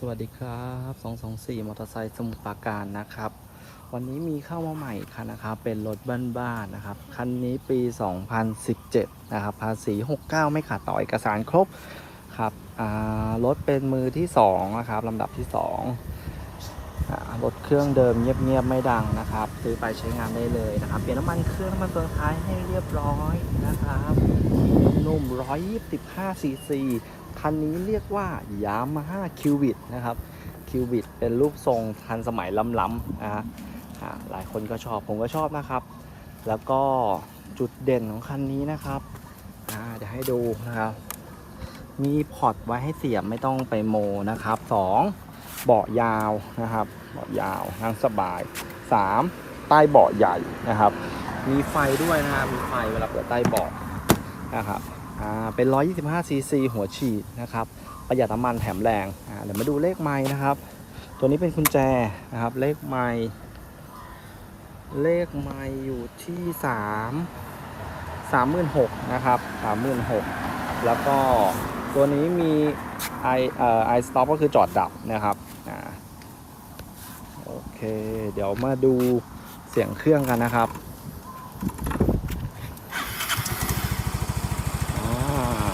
สวัสดีครับ 224 มอเตอร์ไซค์สมุทรปราการนะครับ วันนี้มีเข้ามาใหม่คันนะครับ เป็นรถบ้านๆนะครับ คันนี้ปี 2017 นะครับ ภาษี 69 ไม่ขาดต่อเอกสารครบครับรถเป็นมือที่2นะครับลำดับที่2อ่ารถเครื่องเดิมเงียบๆ ไม่ดังนะครับ ซื้อไปใช้งานได้เลยนะครับ เปลี่ยนน้ำมันเครื่องน้ำมันเฟืองท้ายให้เรียบร้อยนะครับ นุ่ม125ซีซี คันนี้เรียกว่ายามาฮ่าคิวบิดนะครับคิวบิดเป็นรูปทรงทันสมัยล้ำๆนะฮะหลายคนก็ชอบผมก็ชอบนะครับ แล้วก็จุดเด่นของคันนี้นะครับเดี๋ยวให้ดูนะครับ มีพอร์ตไว้ให้เสียบไม่ต้องไปโมนะครับสองเบาะยาวนะครับ เบาะยาวนั่งสบายสามใต้เบาะใหญ่นะครับ มีไฟด้วยนะครับมีไฟเวลาเปิดใต้เบาะนะครับ อ่าเป็น 125 ซีซีหัวฉีดนะครับ ประหยัดน้ำมันแถมแรงอ่าเดี๋ยวมาดูเลขไม้นะครับ ตัวนี้เป็นกุญแจนะครับ เลขไม้เลขไม้อยู่ที่3 36,000นะครับ36,000แล้วก็ตัวนี้มีไอเอ่อไอสต็อปก็คือจอดดับนะครับอ่าโอเค เดี๋ยวมาดูเสียงเครื่องกันนะครับ อ่า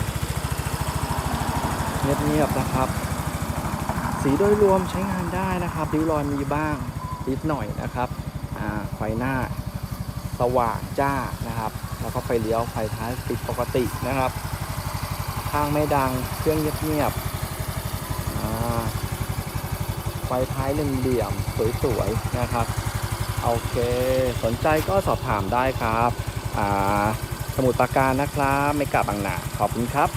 เงียบๆนะครับ สีโดยรวมใช้งานได้นะครับริ้วรอยมีบ้างนิดหน่อยนะครับไฟหน้าสว่างจ้านะครับ แล้วก็ไฟเลี้ยวไฟท้ายติดปกตินะครับ ข้างไม่ดังเครื่องเงียบๆไฟท้ายเหลี่ยมๆสวยๆนะครับโอเค สนใจก็สอบถามได้ครับ สมุดปราการนะครับ ไม่กลับบางนาขอบคุณครับ